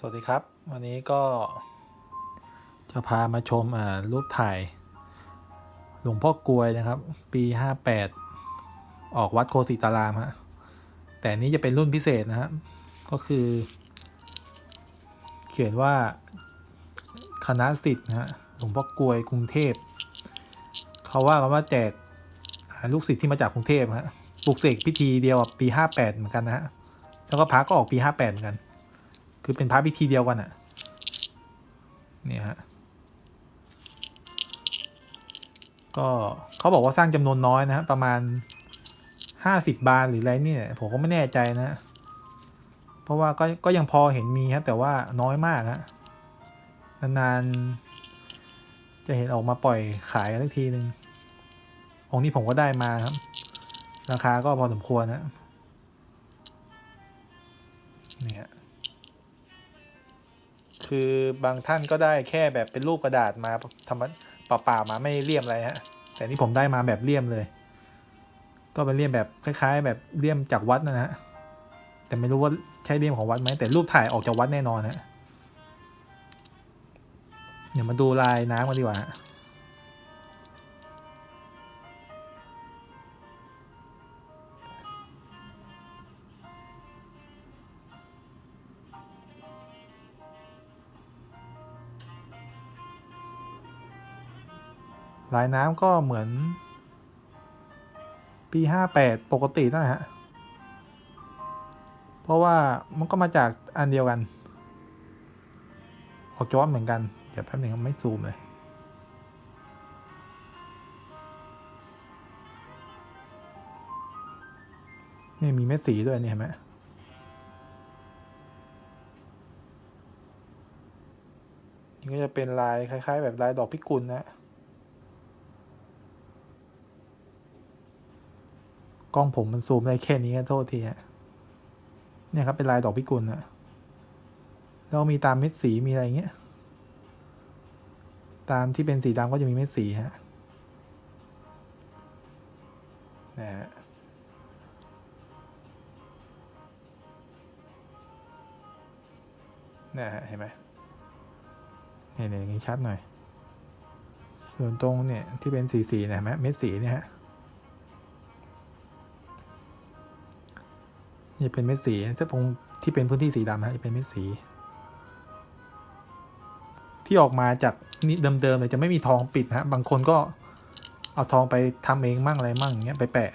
สวัสดีครับ วันนี้ก็จะพามาชมอ่ารูปถ่าย หลวงพ่อกลวยนะครับ ปีห้าแปดออกวัดโคสิตารามฮะแต่นี้จะเป็นรุ่นพิเศษนะฮะก็คือ เขียนว่าคณะสิทธิ์นะฮะหลวงพ่อกลวยกรุงเทพเขาว่ากันว่าแจกลูกศิษย์ที่มาจากกรุงเทพฮะปลุกเสกพิธีเดียวปีห้าแปดเหมือนกันนะฮะแล้วก็พระก็ออกปีห้าแปดเหมือนกัน คือเป็นพระพิธีเดียวกันอะเนี่ยฮะก็เขาบอกว่าสร้างจำนวนน้อยนะฮะประมาณห้าสิบบานหรืออะไรเนี่ยผมก็ไม่แน่ใจนะ เพราะว่าก็ก็ยังพอเห็นมีครับแต่ว่าน้อยมากฮะนานๆจะเห็นออกมาปล่อยขายกันสักทีหนึ่งองค์นี้ผมก็ได้มาครับ ราคาก็พอสมควรนะเนี่ย คือบางท่านก็ได้แค่แบบเป็นรูปกระดาษมาทำเปล่าๆมาไม่เลี่ยมอะไรฮะ แต่นี่ผมได้มาแบบเลี่ยมเลย ก็เป็นเลี่ยมแบบคล้าย ๆ แบบเลี่ยมจากวัดนะฮะ แต่ไม่รู้ว่าใช่เลี่ยมของวัดไหมแต่รูปถ่ายออกจากวัดแน่นอนฮะ เดี๋ยวมาดูลายน้ำกันดีกว่าฮะ ลายน้ำก็เหมือน ปีห้าแปดปกตินั่นแหละฮะ เพราะว่ามันก็มาจากอันเดียวกัน ออกจอเหมือนกัน เดี๋ยวแป๊บหนึ่งไม่ซูมเลยนี่มีเม็ดสีด้วยนี่เห็นไหมนี่ก็จะเป็นลายคล้าย ๆ แบบลายดอกพิกุลนะ กล้องผมมันซูมได้แค่นี้โทษทีฮะเนี่ยครับเป็นลายดอกพิกุลนะแล้วมีตามเม็ดสีมีอะไรอย่างเงี้ย ตามที่เป็นสีดำก็จะมีเม็ดสีฮะนะฮะนะฮะเห็นไหมเนี่ยอย่างนี้ชัดหน่อย ส่วนตรงเนี่ยที่เป็นสีสีๆนะเห็นไหมเม็ดสีเนี่ยฮะ นี่เป็นเม็ดสีถ้าตรงที่เป็นพื้นที่สีดำฮะจะเป็นเม็ดสี ที่ออกมาจากนี่เดิมๆเลยจะไม่มีทองปิดฮะ บางคนก็เอาทองไปทำเองมั่งอะไรมั่งอย่างเงี้ยไปแปะ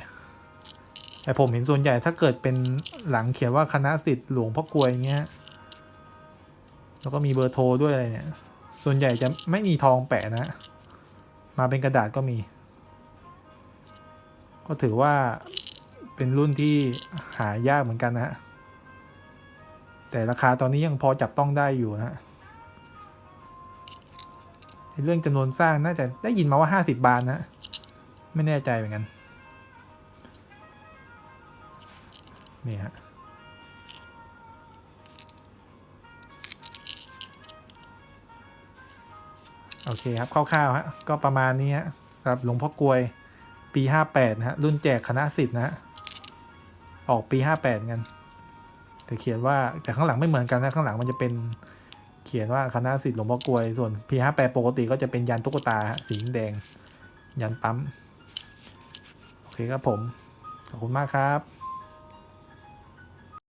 แต่ผมเห็นส่วนใหญ่ถ้าเกิดเป็นหลังเขียนว่าคณะสิทธิ์หลวงพ่อกลวยอย่างเงี้ย แล้วก็มีเบอร์โทรด้วยอะไรเนี่ย ส่วนใหญ่จะไม่มีทองแปะนะ มาเป็นกระดาษก็มี ก็ถือว่า เป็นรุ่นที่หายากเหมือนกันนะฮะ แต่ราคาตอนนี้ยังพอจับต้องได้อยู่นะฮะเรื่องจำนวนสร้างน่าจะได้ยินมาว่าห้าสิบบานนะ ไม่แน่ใจเหมือนกัน นี่ฮะโอเคครับคร่าวๆฮะก็ประมาณนี้ฮะสำหรับหลวงพ่อกลวยปีห้าแปดนะฮะรุ่นแจกคณะสิทธิ์นะฮะ ออกปีห้าแปดกัน แต่เขียนว่าแต่ข้างหลังไม่เหมือนกันนะ ข้างหลังมันจะเป็นเขียนว่าคณะสิทธิ์หลวงพ่อกลวย ส่วนปีห้าแปดปกติก็จะเป็นยันตุ๊กตาสีแดง ยันปั๊ม โอเคครับผม ขอบคุณมากครับ